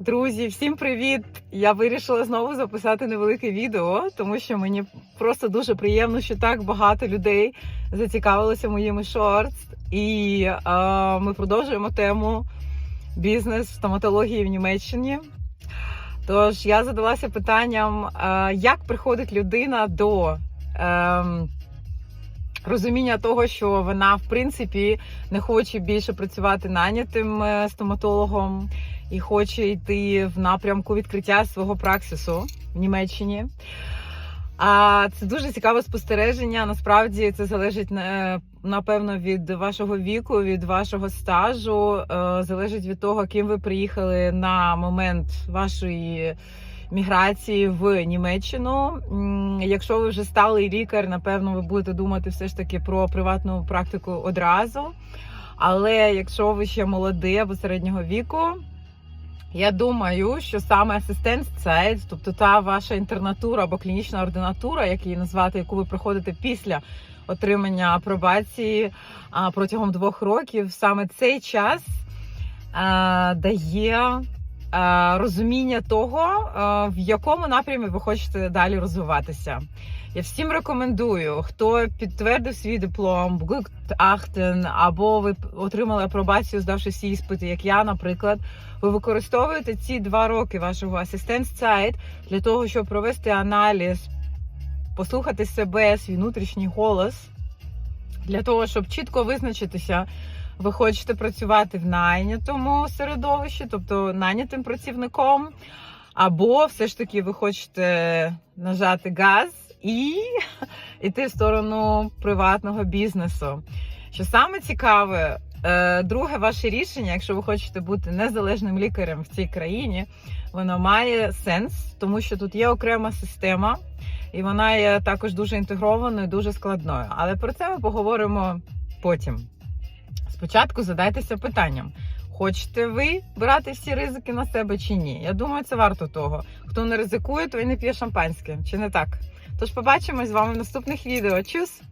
Друзі, всім привіт! Я вирішила знову записати невелике відео, тому що мені просто дуже приємно, що так багато людей зацікавилося моїми шортс. І е, ми продовжуємо тему бізнес стоматології в Німеччині. Тож я задалася питанням, е, як приходить людина до е, розуміння того, що вона в принципі не хоче більше працювати нанятим е, стоматологом і хоче йти в напрямку відкриття свого праксису в Німеччині. А це дуже цікаве спостереження. Насправді це залежить е, напевно від вашого віку, від вашого стажу, е, залежить від того, ким ви приїхали на момент вашої міграції в Німеччину. Якщо ви вже сталий лікар, напевно, ви будете думати все ж таки про приватну практику одразу. Але якщо ви ще молодий або середнього віку, я думаю, що саме асистент-цейт, тобто та ваша інтернатура або клінічна ординатура, як її назвати, яку ви проходите після отримання апробації протягом двох років, саме цей час дає розуміння того, в якому напрямі ви хочете далі розвиватися. Я всім рекомендую, хто підтвердив свій диплом, Gutachten, або ви отримали апробацію, здавши всі іспити, як я, наприклад. Ви використовуєте ці два роки вашого асистент-сайт для того, щоб провести аналіз, послухати себе, свій внутрішній голос, для того, щоб чітко визначитися, ви хочете працювати в найнятому середовищі, тобто найнятим працівником, або все ж таки ви хочете нажати газ і йти в сторону приватного бізнесу. Що саме цікаве, Е, Друге, ваше рішення, якщо ви хочете бути незалежним лікарем в цій країні, воно має сенс, тому що тут є окрема система, і вона є також дуже інтегрованою, дуже складною. Але про це ми поговоримо потім. Спочатку задайтеся питанням: хочете ви брати всі ризики на себе чи ні? Я думаю, це варто того. Хто не ризикує, той не п'є шампанське, чи не так? Тож побачимось з вами в наступних відео. Чус!